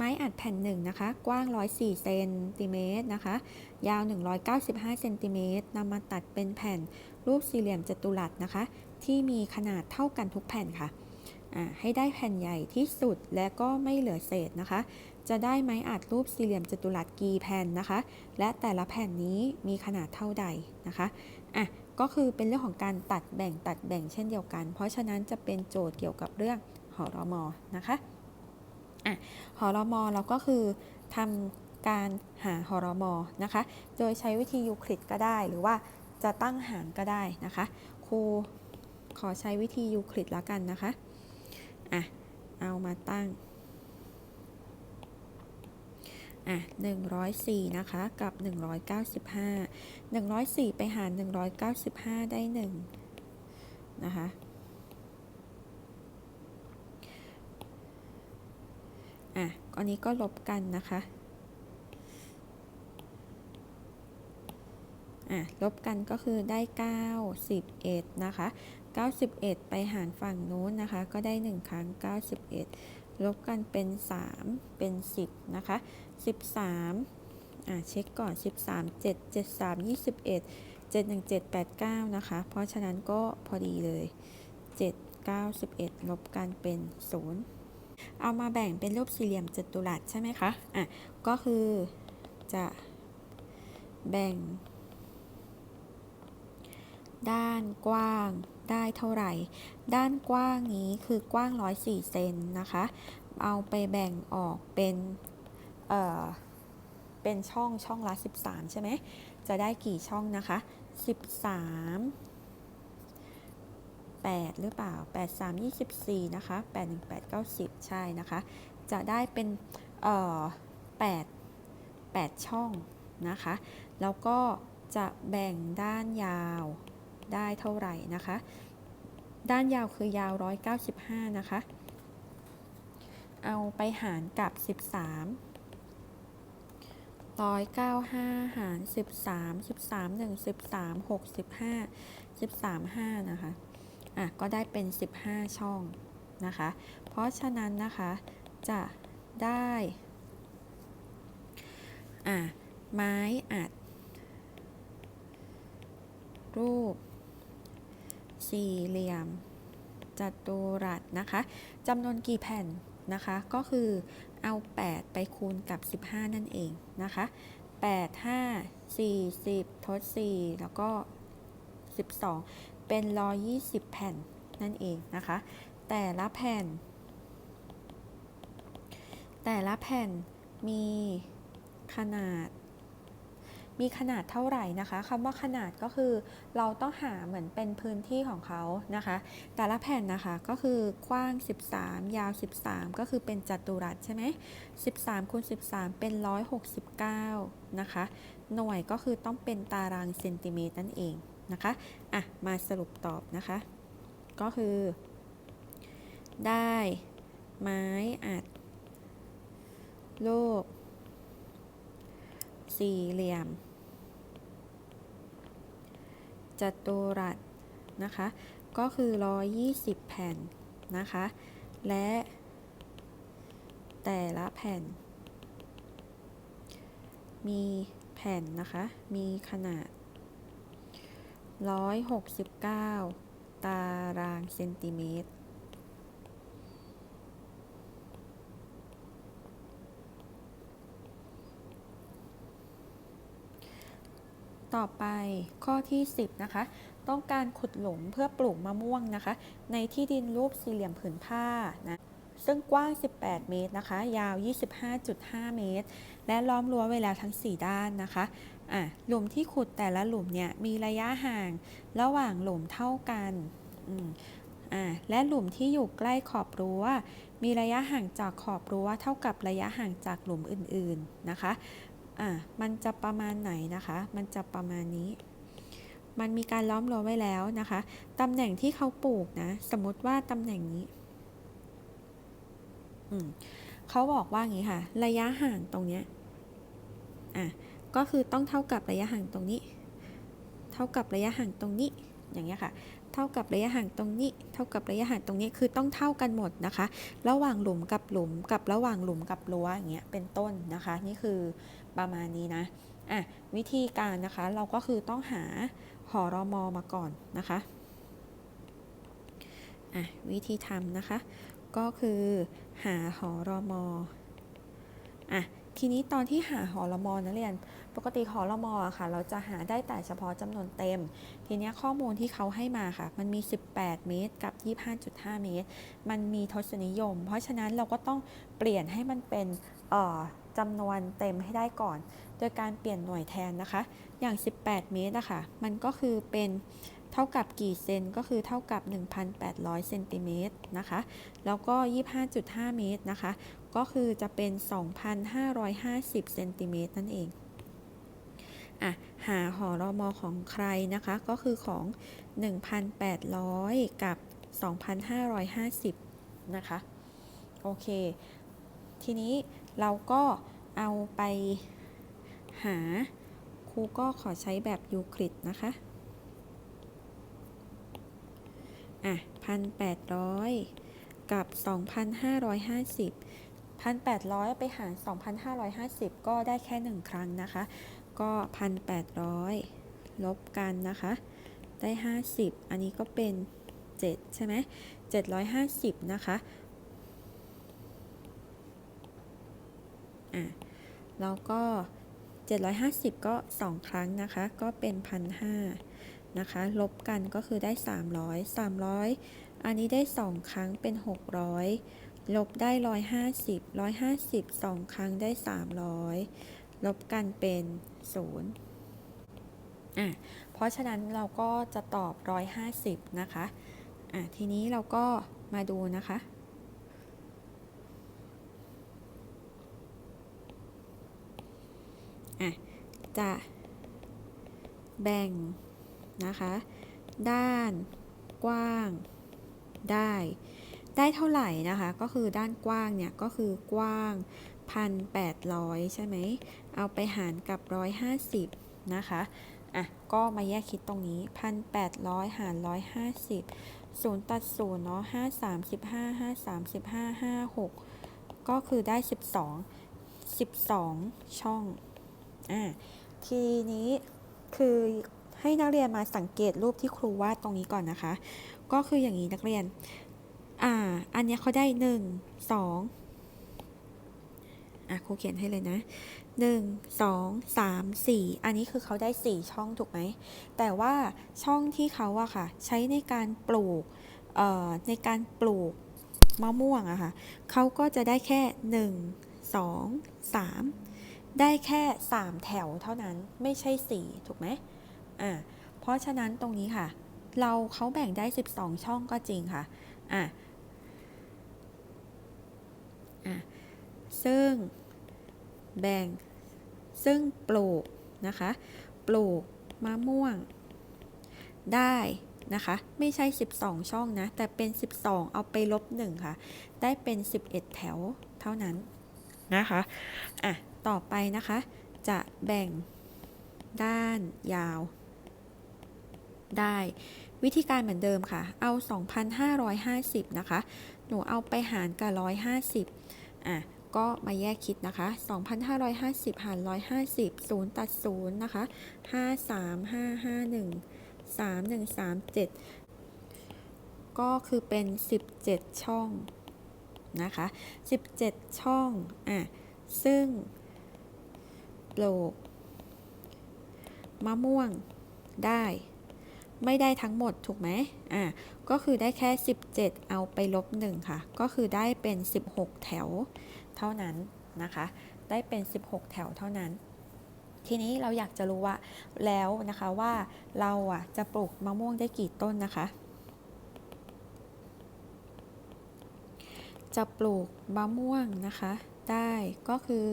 ไม้อัดแผ่นหนึ่งนะคะ กว้าง 104เซนติเมตรนะคะ ยาว 195เซนติเมตรนำมาตัดเป็นแผ่นรูปสี่เหลี่ยมจัตุรัสนะคะ ที่มีขนาดเท่ากันทุกแผ่นค่ะอ่าให้ได้แผ่นใหญ่ที่สุดและก็ไม่เหลือเศษนะคะ จะได้ไม้อัดรูปสี่เหลี่ยมจัตุรัสกี่แผ่นนะคะ และแต่ละแผ่นนี้มีขนาดเท่าใดนะคะอะก็คือเป็นเรื่องของการตัดแบ่งตัดแบ่งเช่นเดียวกัน เพราะฉะนั้นจะเป็นโจทย์เกี่ยวกับเรื่องหอรอมอนะคะ อะหอรมอเราก็คือทำการหาหอรมอนะคะ โดยใช้วิธียูคลิดก็ได้ หรือว่าจะตั้งหารก็ได้นะคะ ครูขอใช้วิธียูคลิดแล้วกันนะคะอะเอามาตั้งอะ104 นะคะ กับ 195 104 ไปหาร 195 ได้ 1 นะคะ อันนี้ก็ลบกันนะคะอะลบกันก็คือได้9 11นะคะ 91 ไปหารฝั่งนู้นนะคะ ก็ได้ 1 ครั้ง 91 ลบกันเป็น 3 เป็น 10 นะคะ 13 อะเช็คก่อน 13 7 7 3 21 7 1 7 8 9 นะคะ เพราะฉะนั้นก็พอดีเลย 7 9 11 ลบกันเป็น 0 เอามาแบ่งเป็นรูปสี่เหลี่ยมจัตุรัสใช่ไหมคะ อะ ก็คือจะแบ่ง ด้านกว้างได้เท่าไหร่ ด้านกว้างนี้คือกว้าง 104 เซนนะคะ เอาไปแบ่งออกเป็น เอ่อ เป็นช่องช่องละ 13 ใช่ไหม จะได้กี่ช่องนะคะ 13 8 หรือเปล่า 8 3 24 นะคะ 8 1 8 90 ใช่นะคะ จะได้เป็นเอ่อ8 8 ช่องนะคะ แล้วก็จะแบ่งด้านยาวได้เท่าไหร่นะคะ ด้านยาวคือยาว 195 นะคะ เอาไปหารกับ 13 195 หาร 13 13 1 13 6 15 13 5 นะคะ อะก็ได้เป็น 15 ช่องนะคะ เพราะฉะนั้นนะคะจะได้อะไม้อัด รูป สี่เหลี่ยมจัตุรัสนะคะจำนวนกี่แผ่นนะคะก็คือเอา 8 ไปคูณกับ 15 นั่นเองนะคะ8 5 40ทด 4 แล้วก็ 12 เป็น 120 แผ่นนั่นเองนะคะ แต่ละแผ่น แต่ละแผ่นมีขนาด มีขนาดเท่าไหร่นะคะคำว่าขนาดก็คือเราต้องหาเหมือนเป็นพื้นที่ของเขานะคะ แต่ละแผ่นนะคะก็คือกว้าง 13 ยาว 13 ก็คือเป็นจัตุรัสใช่ไหม13คูณ13 เป็น 169 นะคะ หน่วยก็คือต้องเป็นตารางเซนติเมตรนั่นเอง นะคะ อะ มาสรุปตอบนะคะ ก็คือ ได้ไม้อัด รูป สี่เหลี่ยม จัตุรัสนะคะ ก็คือ 120 แผ่นนะคะ และแต่ละแผ่น มีแผ่นนะคะ มีขนาด 169 ตารางเซนติเมตร ต่อไปข้อที่ 10 นะคะ ต้องการขุดหลุมเพื่อปลูกมะม่วงนะคะ ในที่ดินรูปสี่เหลี่ยมผืนผ้านะ ซึ่งกว้าง 18 เมตรนะคะ ยาว 25.5 เมตร และล้อมรั้วไว้แล้วทั้ง 4 ด้านนะคะ อะหลุมที่ขุดแต่ละหลุมเนี่ยมีระยะห่างระหว่างหลุมเท่ากันอืมอ่าและหลุมที่อยู่ใกล้ขอบรั้ว มีระยะห่างจากขอบรั้วเท่ากับระยะห่างจากหลุมอื่นๆนะคะอะมันจะประมาณไหนนะคะ มันจะประมาณนี้ มันมีการล้อมรั้วไว้แล้วนะคะตำแหน่งที่เขาปลูกนะสมมติว่าตำแหน่งนี้อืมเขาบอกว่าอย่างนี้ค่ะ ระยะห่างตรงเนี้ยอะ ก็คือต้องเท่ากับระยะห่างตรงนี้ เท่ากับระยะห่างตรงนี้ อย่างเงี้ยค่ะ เท่ากับระยะห่างตรงนี้ เท่ากับระยะห่างตรงนี้ คือต้องเท่ากันหมดนะคะ ระหว่างหลุมกับหลุมกับระหว่างหลุมกับรั้วอย่างเงี้ย เป็นต้นนะคะ นี่คือประมาณนี้นะ อะ วิธีการนะคะ เราก็คือต้องหาหอรอมอมาก่อนนะคะ อะ วิธีทำนะคะ ก็คือหาหอรอมออะ ทีนี้ตอนที่หาหอรอมอนักเรียน ปกติหอรอมออะค่ะ เราจะหาได้แต่เฉพาะจำนวนเต็ม ทีนี้ข้อมูลที่เขาให้มาค่ะ มันมี 18 เมตรกับ 25.5 เมตร มันมีทศนิยม เพราะฉะนั้นเราก็ต้องเปลี่ยนให้มันเป็นเอ่อจำนวนเต็มให้ได้ก่อน โดยการเปลี่ยนหน่วยแทนนะคะ อย่าง 18 เมตรอะค่ะ มันก็คือเป็นเท่ากับกี่เซนก็คือเท่ากับ 1,800 เซนติเมตรนะคะ แล้วก็ 25.5 เมตรนะคะ ก็คือจะเป็น 2,550 เซนติเมตรนั่นเองอะหาหอรอมอของใครนะคะ ก็คือของ 1,800 กับ 2,550 นะคะ โอเค ทีนี้เราก็เอาไปหาครูก็ขอใช้แบบยูคลิดนะคะอะ1,800 กับ 2,550 1,800 ไปหาร 2,550 ก็ได้แค่ 1 ครั้งนะคะ ก็ 1,800 ลบกันนะคะ ได้ 50 อันนี้ก็เป็น 7 ใช่ไหม750 นะคะ อะแล้วก็ 750 ก็ 2 ครั้งนะคะ ก็เป็น 1,500 นะคะ ลบกันก็คือได้ 300 300 อันนี้ได้ 2 ครั้งเป็น 600 ลบได้ 150 150 2 ครั้งได้ 300 ลบกันเป็น 0 อะ เพราะฉะนั้นเราก็จะตอบ 150 นะคะ อะ ทีนี้เราก็มาดูนะคะ อะ จะแบ่งนะคะ ด้านกว้างได้ ได้เท่าไหร่นะคะ ก็คือด้านกว้างเนี่ย ก็คือกว้าง 1,800 ใช่ไหม เอาไปหารกับ 150 นะคะ อะ ก็มาแยกคิดตรงนี้ 1,800 หาร 150 0 ตัด0เนาะ5 35 5 35 5 6 ก็คือได้ 12 12 ช่อง อะ ทีนี้คือให้นักเรียนมาสังเกตรูปที่ครูวาดตรงนี้ก่อนนะคะ ก็คืออย่างนี้นักเรียน อ่า อันนี้เขาได้1 2อะครูเขียนให้เลยนะ1 2 3 4อันนี้คือเขาได้4ช่องถูกไหม แต่ว่าช่องที่เขาอะค่ะ ใช้ในการปลูกเอ่อในการปลูกมะม่วงอะค่ะเขาก็จะได้แค่1 2 3ได้แค่3แถวเท่านั้นไม่ใช่4ถูกไหมอ่าเพราะฉะนั้นตรงนี้ค่ะ เราเขาแบ่งได้ 12 ช่องก็จริงค่ะอะอะ ซึ่งแบ่ง ซึ่งปลูกนะคะ ปลูกมะม่วง ได้นะคะ ไม่ใช่ 12 ช่องนะ แต่เป็น 12 เอาไปลบ 1 ค่ะ ได้เป็น 11 แถวเท่านั้นนะคะ อะ ต่อไปนะคะ จะแบ่งด้านยาว ได้ วิธีการเหมือนเดิมค่ะ เอา 2,550 นะคะ หนูเอาไปหารกับ 150 อะ ก็มาแยกคิดนะคะ 2,550 หาร 150 0 ตัด 0 นะคะ 5 3 5 5 1 3 1 3 7 ก็คือเป็น 17 ช่องนะคะ 17 ช่อง อะ ซึ่งปลูกมะม่วงได้ ไม่ได้ทั้งหมดถูกไหมอะ ก็คือได้แค่ 17 เอาไปลบ 1 ค่ะ ก็คือได้เป็น 16 แถว เท่านั้นนะคะ ได้เป็น 16 แถวเท่านั้น ทีนี้เราอยากจะรู้ว่าแล้วนะคะว่าเราอะจะปลูกมะม่วงได้กี่ต้นนะคะ จะปลูกมะม่วงนะคะ ได้ก็คือ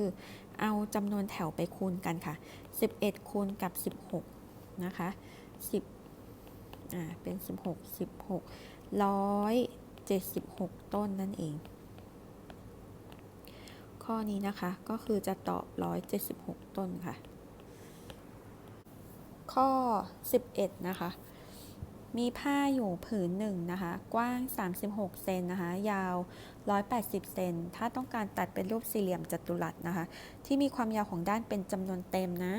เอาจำนวนแถวไปคูณกันค่ะ 11 คูณกับ 16 นะคะ 10 อ่า เป็น 16 16 176 ต้นนั่นเอง ข้อนี้นะคะ ก็คือจะตอบ 176 ต้นค่ะ ข้อ 11 นะคะ มีผ้าอยู่ผืนหนึ่งนะคะ กว้าง 36 เซนนะคะ ยาว 180 เซน ถ้าต้องการตัดเป็นรูปสี่เหลี่ยมจัตุรัสนะคะ ที่มีความยาวของด้านเป็นจำนวนเต็มนะ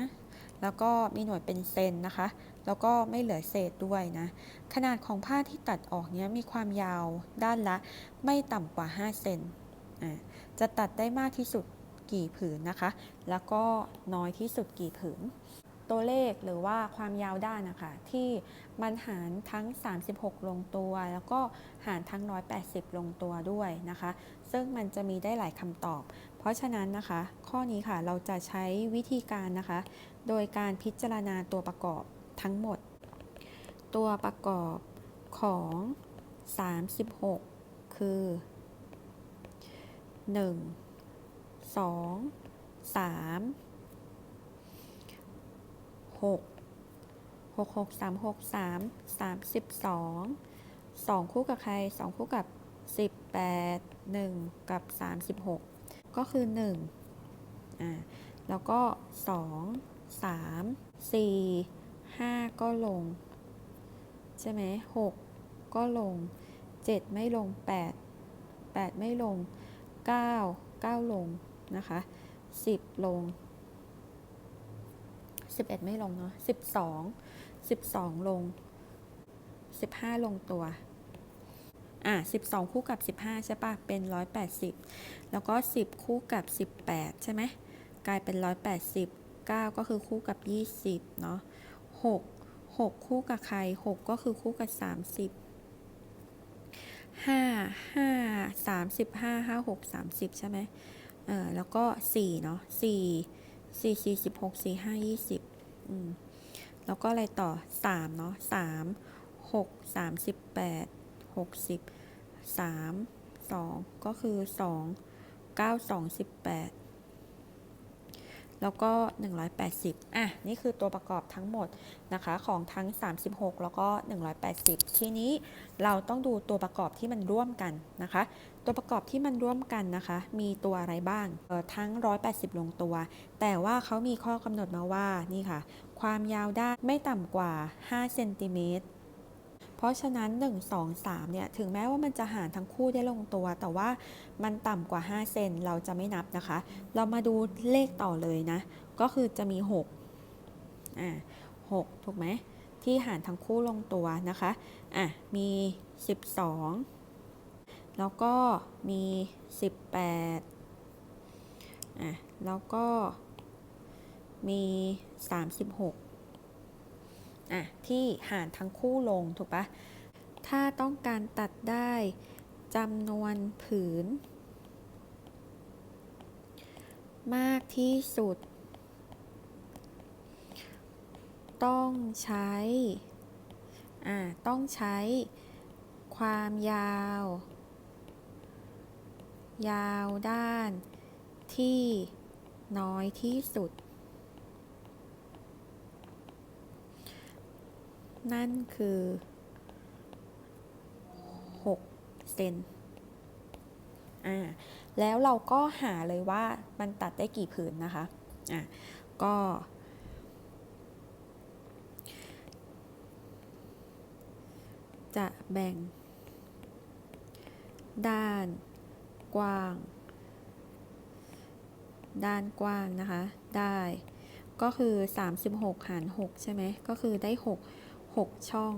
แล้วก็มีหน่วยเป็นเซนนะคะ แล้วก็ไม่เหลือเศษด้วยนะ ขนาดของผ้าที่ตัดออกเนี้ยมีความยาวด้านละไม่ต่ำกว่า 5 เซน จะตัดได้มากที่สุดกี่ผืนนะคะ แล้วก็น้อยที่สุดกี่ผืน ตัวเลขหรือว่าความยาวด้านนะคะ ที่มันหารทั้ง 36 ลงตัว แล้วก็หารทั้ง 180 ลงตัวด้วยนะคะ ซึ่งมันจะมีได้หลายคำตอบ เพราะฉะนั้นนะคะ ข้อนี้ค่ะเราจะใช้วิธีการนะคะ โดยการพิจารณาตัวประกอบทั้งหมด ตัวประกอบของ 36 คือ หนึ่งสองสามหกหกหกสามหกสามสามสิบสองสองคู่กับใครสองคู่กับสิบแปดหนึ่งกับสามสิบหกก็คือหนึ่งอ่าแล้วก็สองสามสี่ห้าก็ลง ใช่ไหมหกก็ลงเจ็ดไม่ลงแปดแปดไม่ลง 9 9 ลงนะคะ 10 ลง 11 ไม่ลงเนาะ12 12 ลง 15 ลงตัว อะ12 คู่กับ 15 ใช่ปะเป็น 180 แล้วก็ 10 คู่กับ 18 ใช่ไหมกลายเป็น 180 9 ก็คือคู่กับ 20 เนาะ6 6 คู่กับใคร 6 ก็คือคู่กับ 30 5 5 35 5 6 30ใช่ไหมเออแล้วก็4เนาะ4 4 4 16 4 5 20อืมแล้วก็อะไรต่อ3เนาะ3 6 38 60 3 2ก็คือ2 9 2 18แแล้วก็ 180 อะ นี่คือตัวประกอบทั้งหมดนะคะของทั้ง 36 แล้วก็ 180 ทีนี้เราต้องดูตัวประกอบที่มันร่วมกันนะคะ ตัวประกอบที่มันร่วมกันนะคะ มีตัวอะไรบ้างเออทั้ง 180 ลงตัว แต่ว่าเขามีข้อกำหนดมาว่านี่ค่ะ ความยาวด้านไม่ต่ำกว่า5เซนติเมตร เพราะฉะนั้น 1 2 3เนี่ยถึงแม้ว่ามันจะหารทั้งคู่ได้ลงตัว แต่ว่ามันต่ำกว่า 5 เซนเราจะไม่นับนะคะ เรามาดูเลขต่อเลยนะ ก็คือจะมี 6 อ่า6ถูกไหมที่หารทั้งคู่ลงตัวนะคะ อะ มี 12 แล้วก็มี 18 อะ แล้วก็มี 36 อะที่หารทั้งคู่ลงถูกปะถ้าต้องการตัดได้จำนวนผืน มากที่สุด ต้องใช้อ่าต้องใช้ความยาว ยาวด้านที่น้อยที่สุด นั่นคือ6เซนอ่าแล้วเราก็หาเลยว่ามันตัดได้กี่ผืนนะคะอะก็จะแบ่ง ด้านกว้าง ด้านกว้างนะคะ ได้ ก็คือ 36 หาร 6 ใช่ไหม ก็คือได้ 6 6 ช่อง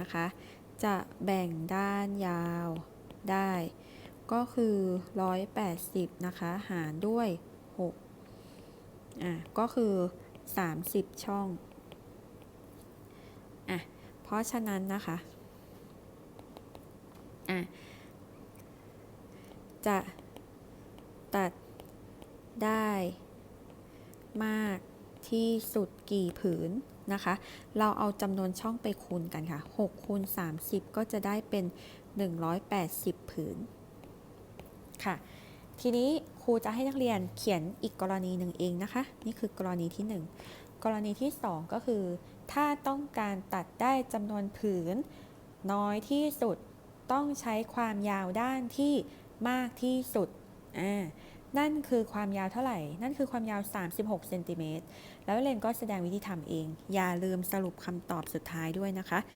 นะคะ จะแบ่งด้านยาวได้ ก็คือ 180 นะคะ หารด้วย 6 อะ ก็คือ 30 ช่อง อะ เพราะฉะนั้นนะคะ อะ จะตัดได้มากที่ สุดกี่ผืนนะคะ เราเอาจำนวนช่องไปคูณกันค่ะ6คูณ30 ก็จะได้เป็น 180 ผืนค่ะ ทีนี้ครูจะให้นักเรียนเขียนอีกกรณีหนึ่งเองนะคะ นี่คือกรณีที่ 1 กรณีที่ 2 ก็คือ ถ้าต้องการตัดได้จำนวนผืน น้อยที่สุดต้องใช้ความยาวด้านที่มากที่สุดอ่า นั่นคือความยาวเท่าไหร่ นั่นคือความยาว 36เซนติเมตรแล้วเรนก็แสดงวิธีทำเอง อย่าลืมสรุปคำตอบสุดท้ายด้วยนะคะ